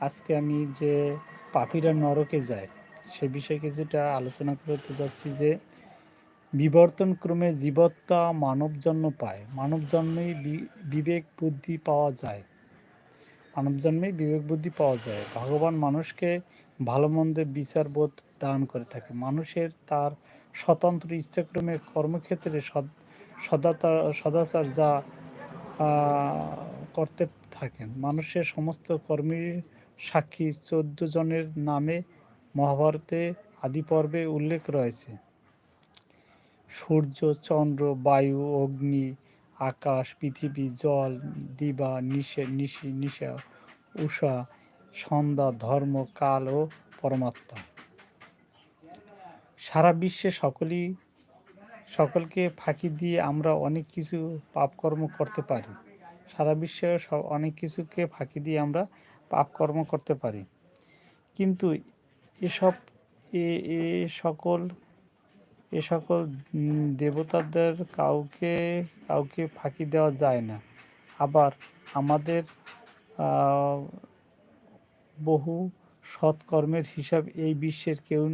আজকে আমি যে পাপিরা নরকে যায়, সে বিষয়ে কিছুটা আলোচনা করতে যাচ্ছি যে বিবর্তন ক্রমে জীবত্তা মানব জন্ম পায়। মানব জন্মেই বিবেক বুদ্ধি পাওয়া যায়। মানব জন্মেই বিবেক বুদ্ধি পাওয়া যায়। ভগবান মানুষকে ভালো মন্দের বিচার বোধ দান করে থাকে। মানুষের তার স্বতন্ত্র ইচ্ছাক্রমে কর্মক্ষেত্রে সদ- সদাচার যা করতে থাকেন। মানুষের সমস্ত কর্মীর সাক্ষী চোদ্দ জনের নামে মহাভারতে আদি পর্বে উল্লেখ রয়েছে। সূর্য, চন্দ্র, বায়ু, অগ্নি, আকাশ, পৃথিবী, জল, দিবা নিশে নিশি, নিশা, উষা, সন্ধ্যা, ধর্ম, কাল ও পরমাত্মা। সারা বিশ্বে সকলেই, সকলকে ফাঁকি দিয়ে আমরা অনেক কিছু পাপকর্ম করতে পারি। সারা বিশ্বে অনেক কিছুকে ফাঁকি দিয়ে আমরা পাপকর্ম করতে পারি। কিন্তু এসব, এ সকল এ সকল দেবতাদের কাউকে কাউকে ফাঁকি দেওয়া যায় না। আবার আমাদের বহু সৎকর্মের হিসাব এই বিশ্বের কেউ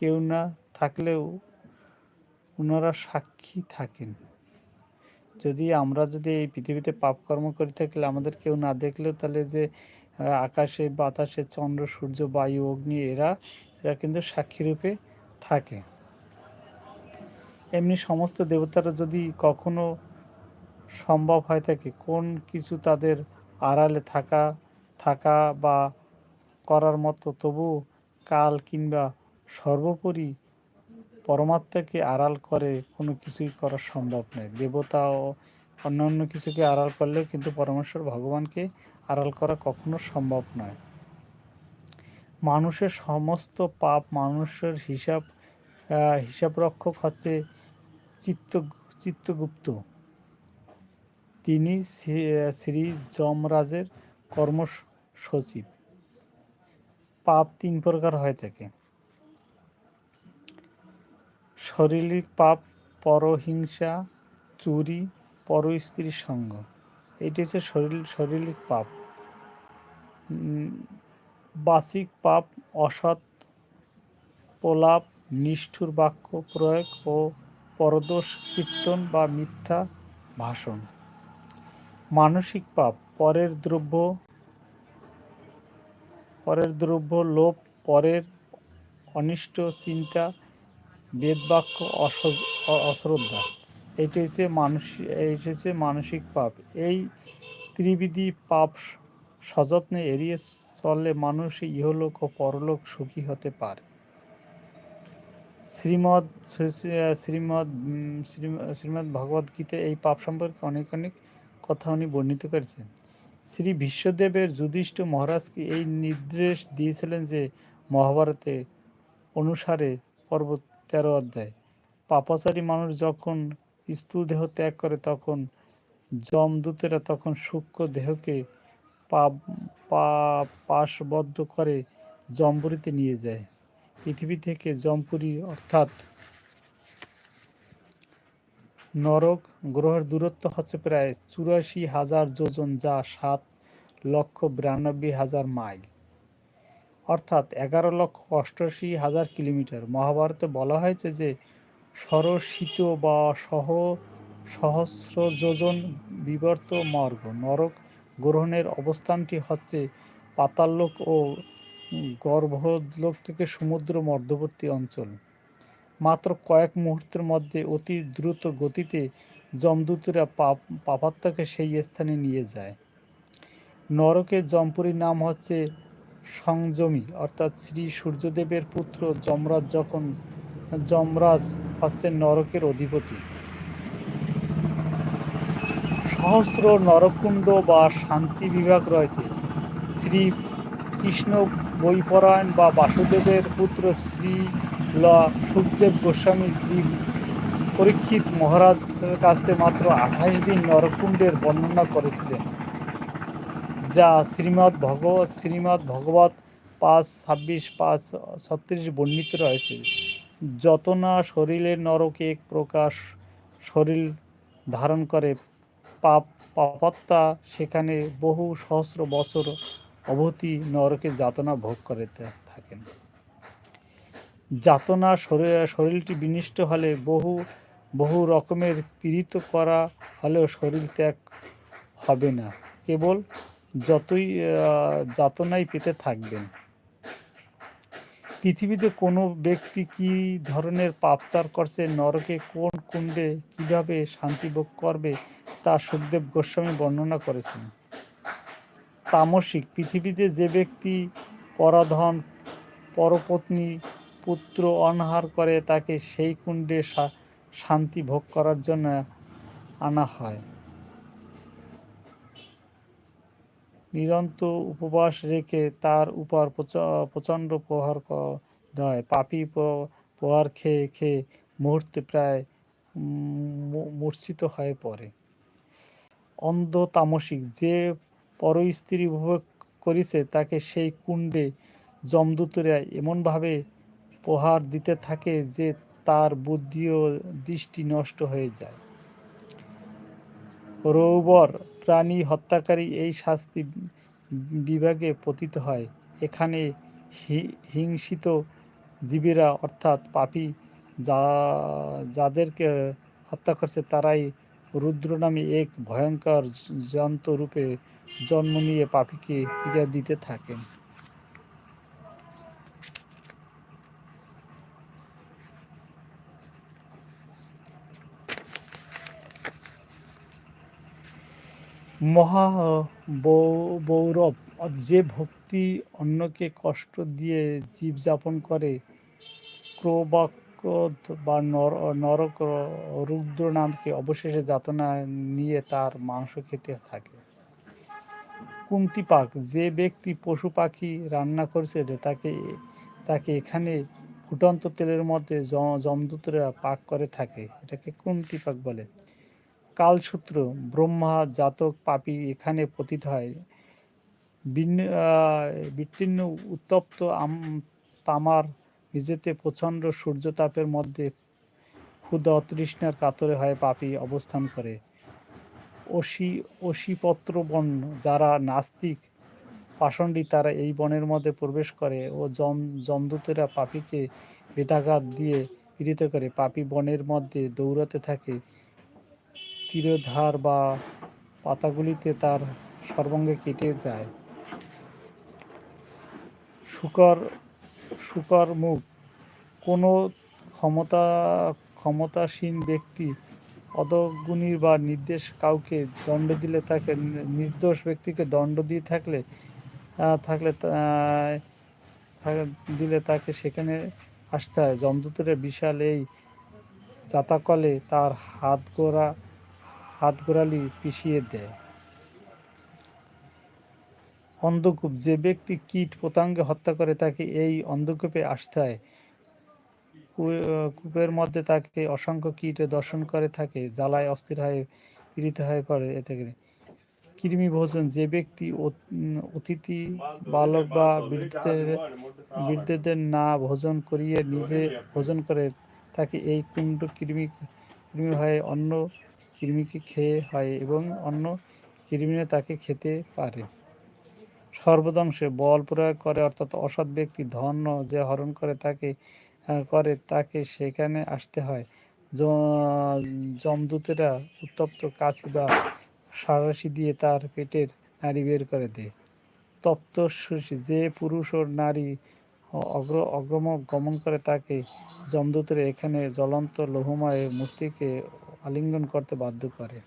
কেউ না থাকলেও ওনারা সাক্ষী থাকেন। যদি আমরা যদি এই পৃথিবীতে পাপকর্ম করে থাকলে আমাদের কেউ না দেখলেও তাহলে যে আকাশে, বাতাসে, চন্দ্র, সূর্য, বায়ু, অগ্নি, এরা এরা কিন্তু সাক্ষী রূপে থাকে। এমনি সমস্ত দেবতারা যদি কখনো সম্ভব হয় থাকে, কোন কিছু তাদের আড়ালে থাকা থাকা বা করার মতো, তবু কাল কিংবা সর্বোপরি পরমাত্মাকে আড়াল করে কোনো কিছুই করা সম্ভব নয়। দেবতা ও অন্যান্য কিছুকে আড়াল করলেও কিন্তু পরমেশ্বর ভগবানকে আড়াল করা কখনো সম্ভব নয়। মানুষের সমস্ত পাপ মানুষের হিসাব আহ, হিসাব রক্ষক হচ্ছে চিত্ত চিত্তগুপ্ত। তিনি শ্রী- যমরাজের কর্ম সচিব পাপ তিন প্রকার হয়ে থাকে। শারীরিক পাপ পরহিংসা চুরি পর স্ত্রীর সঙ্গ। এটি হচ্ছে শরীর শারীরিক পাপ। বাচিক পাপ, অসৎ প্রলাপ, নিষ্ঠুর বাক্য প্রয়োগ ও পরদোষ কীর্তন বা মিথ্যা ভাষণ। মানসিক পাপ, পরের দ্রব্য পরের দ্রব্য লোভ, পরের অনিষ্ট চিন্তা, বেদবাক্য অশ্রদ্ধা। এটি হচ্ছে মানুষ এইটি হচ্ছে মানসিক পাপ। এই ত্রিবিধি পাপ সযত্নে এড়িয়ে চললে মানুষ ইহলোক ও পরলোক সুখী হতে পারে। শ্রীমদ শ্রীমদ শ্রীমদ ভগবদ গীতা এই পাপ সম্পর্কে অনেক অনেক কথা উনি বর্ণিত করেছেন। শ্রী বিশ্বদেবের যুধিষ্ঠ মহারাজকে এই নির্দেশ দিয়েছিলেন যে মহাভারতে অনুসারে পর্ব তেরো অধ্যায়, পাপাচারী মানুষ যখন স্থূল দেহ ত্যাগ করে তখন যমদূতেরা তখন সূক্ষ্ম দেহকে পাশবদ্ধ করে জম্পুরিতে নিয়ে যায়। পৃথিবী থেকে জমপুরি অর্থাৎ নরক গ্রহের দূরত্ব হচ্ছে প্রায় চুরাশি হাজার যোজন যা সাত লক্ষ বিরানব্বই হাজার মাইল। অর্থাৎ এগারো লক্ষ অষ্টআশি হাজার কিলোমিটার। মহাভারতে বলা হয়েছে যে সরসিত বা সহ, সহস্র যোজন বিবর্ত মর্গ। নরক গ্রহণের অবস্থানটি হচ্ছে পাতাললোক ও গর্ভলোক থেকে সমুদ্র মধ্যবর্তী অঞ্চল। মাত্র কয়েক মুহূর্তের মধ্যে অতি দ্রুত গতিতে যমদূতরা পাপ, পাপাত্মাকে সেই স্থানে নিয়ে যায়। নরকের জমপুরীর নাম হচ্ছে সংযমী, অর্থাৎ শ্রী সূর্যদেবের পুত্র যমরাজ যখন, যমরাজ হচ্ছেন নরকের অধিপতি। সহস্র নরকুণ্ড বা শান্তি বিভাগ রয়েছে। শ্রী কৃষ্ণ বৈপরায়ণ বা বাসুদেবের পুত্র শ্রী ল সুখদেব গোস্বামী শ্রী পরীক্ষিত মহারাজের কাছে মাত্র আঠাশ দিন নরকুণ্ডের বর্ণনা করেছিলেন, যা শ্রীমৎ ভগবত শ্রীমৎ ভগবত পাঁচ ছাব্বিশ পাঁচ ছত্রিশ বর্ণিত রয়েছে। যত না শরীরের নরক এক প্রকাশ শরীর ধারণ করে পাপ, পাপাত্মা সেখানে বহু সহস্র বছর অবধি নরকে যাতনা ভোগ করে থাকেন। যাতনা শরীর, শরীরটি বিনিষ্ট হলে বহু বহু রকমের পীড়িত করা হলেও শরীর ত্যাগ হবে না। কেবল যতই যাতনাই পেতে থাকবেন। পৃথিবীতে কোনো ব্যক্তি কি ধরনের পাপচার করছে, নরকে কোন কুণ্ডে কীভাবে শান্তি ভোগ করবে তা সুখদেব গোস্বামী বর্ণনা করেছেন। তামসিক, পৃথিবীতে যে ব্যক্তি পরাধন, পরপত্নী, পুত্র অনাহার করে, তাকে সেই কুণ্ডে শান্তি ভোগ করার জন্য আনা হয়। নিরন্তর উপবাস রেখে তার উপর প্রচ- প্রচণ্ড প্রহার দেয়। পাপি প্রহার খেয়ে খেয়ে মুহূর্তে প্রায় মূর্ছিত হয়ে পড়ে। অন্ধ তামসিক যে পরস্ত্রী উপভোগ করেছে, তাকে সেই কুণ্ডে যমদূতরা এমনভাবে প্রহার দিতে থাকে যে তার বুদ্ধি ও দৃষ্টি নষ্ট হয়ে যায়। রৌবর প্রাণী হত্যাকারী এই শাস্তি বিভাগে পতিত হয়। এখানে হিংসিত জীবেরা অর্থাৎ পাপী যা, যাদেরকে হত্যা করছে, তারাই রুদ্র নামে এক ভয়ঙ্কর যন্ত্র রূপে জন্ম নিয়ে পাপীকে পীড়া দিতে থাকেন। মহা বৌরব, যে ভক্তি অন্যকে কষ্ট দিয়ে জীব যাপন করে ক্রোবাক্য বা নর, নরক রুদ্র নামকে অবশেষে যাতনা নিয়ে তার মাংস খেতে থাকে। কুন্তিপাক যে ব্যক্তি পশু পাখি রান্না করছে তাকে তাকে এখানে ফুটন্ত তেলের মধ্যে জমদূতরা পাক করে থাকে। এটাকে কুন্তিপাক বলে। কালসূত্র, ব্রহ্মা জাতক পাপী এখানে পতিত হয়। বিন্ন বিচ্ছিন্ন উত্তপ্ত তামার নিজেতে প্রচণ্ড সূর্যতাপের মধ্যে ক্ষুদ অতৃষ্ণার কাতরে হয়ে পাপী অবস্থান করে। অসি, অসিপত্র বন যারা নাস্তিক, পাষণ্ডী তারা এই বনের মধ্যে প্রবেশ করে ও জম জমদূতেরা পাপীকে বেটাঘাত দিয়ে পীড়িত করে। পাপী বনের মধ্যে দৌড়াতে থাকে। তীরধার বা পাতাগুলিতে তার সর্বাঙ্গে কেটে যায়। শুকর শুকর মুখ। কোনো ক্ষমতা, ক্ষমতাসীন ব্যক্তি, অদগুণী বা নির্দেশ কাউকে দণ্ড দিলে তাকে নির্দোষ ব্যক্তিকে দণ্ড দিয়ে থাকলে থাকলে দিলে তাকে সেখানে আসতে হয়। যমদূতের বিশাল এই চাতাকলে তার হাত গোড়া, হাত গোড়ালি পিষিয়ে দেয়। অন্ধকূপ, যে ব্যক্তি কীট পতঙ্গে হত্যা করে তাকে এই অন্ধকূপে আসতে হয়। কূপের মধ্যে তাকে অসংখ্য কীটে দর্শন করে থাকে, জ্বালায়, অস্থির হয়ে, পীড়িত হয়ে পড়ে এতে করে। কৃমি ভোজন, যে ব্যক্তি অতিথি, বালক বা বৃদ্ধদের না ভোজন করিয়ে নিজে ভোজন করে, তাকে এই কুণ্ড কৃমি কৃমি হয়ে অন্য কৃমিকে খেয়ে হয় এবং অন্য কৃমিও তাকে খেতে পারে। সর্বদংশে বল প্রয়োগ করে, অর্থাৎ অসৎ ব্যক্তি ধন্য যে হরণ করে তাকে করে, তাকে সেখানে আসতে হয়। জ- যমদূতেরা উত্তপ্ত কাশি বা সারাশি দিয়ে তার পেটের নারী বের করে দেয়। তপ্ত যে পুরুষ ও নারী অগ্র, অগ্রম গমন করে তাকে যমদূতেরা এখানে জ্বলন্ত লৌহময় মূর্তিকে আলিঙ্গন করতে বাধ্য করে।